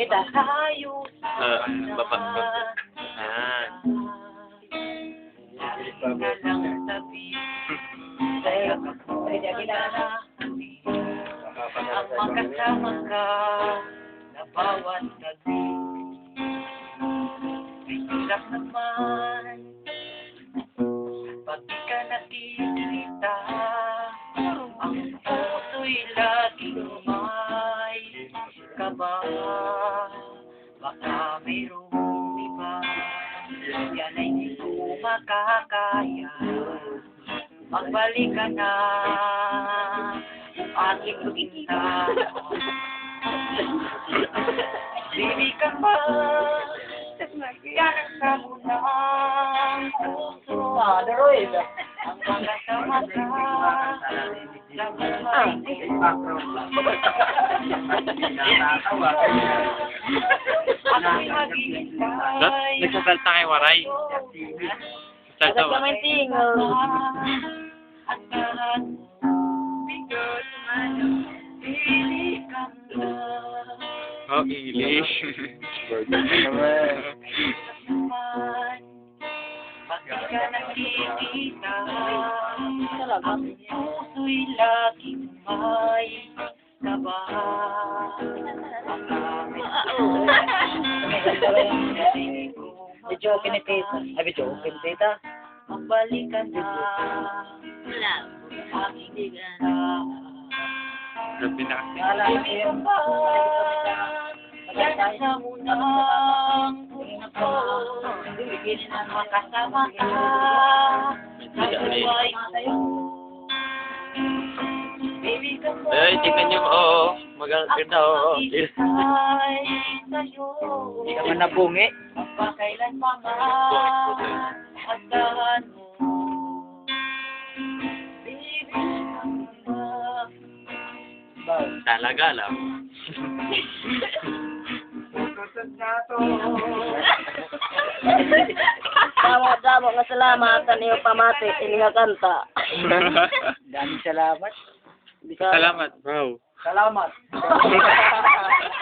kita. Tayo Ah, baba, baba. Yan. Lagi ka lang sabi. Kaya ako kilala. Ang magkasama ka na bawat gabi. Hirap naman pag di ka nakikita. Ang puso'y laging Baka mayroong iba. Yan ay di ko makakaya. Magbalik ka na aking kita. Baby ka pa, yan ang sabunang puso. Ah, Daroy. Ang magkasama ka, sa buhay Ako'y maghihintay. Nagsasalta kay Waray. Agad Salta ka may tingal. At lahat bigot man pili ka na. Oh, English. Ang puso'y laging may kaba Medyo kinipita. Ay, medyo kinipita. Magbalik ka na Wala. Grabe na kasi. Hindi ka pa Yan sa unang puso Hindi na makasama ka ko Ay, tingnan niyo, oo. Maganda, sa'yo Hindi ka man nabungi. Magpakailan pa man Asahan mo Talaga lang. Damo, damo nga salamat sa niyo pamati, iniha kanta. Dami salamat. Salamat, bro. Salamat.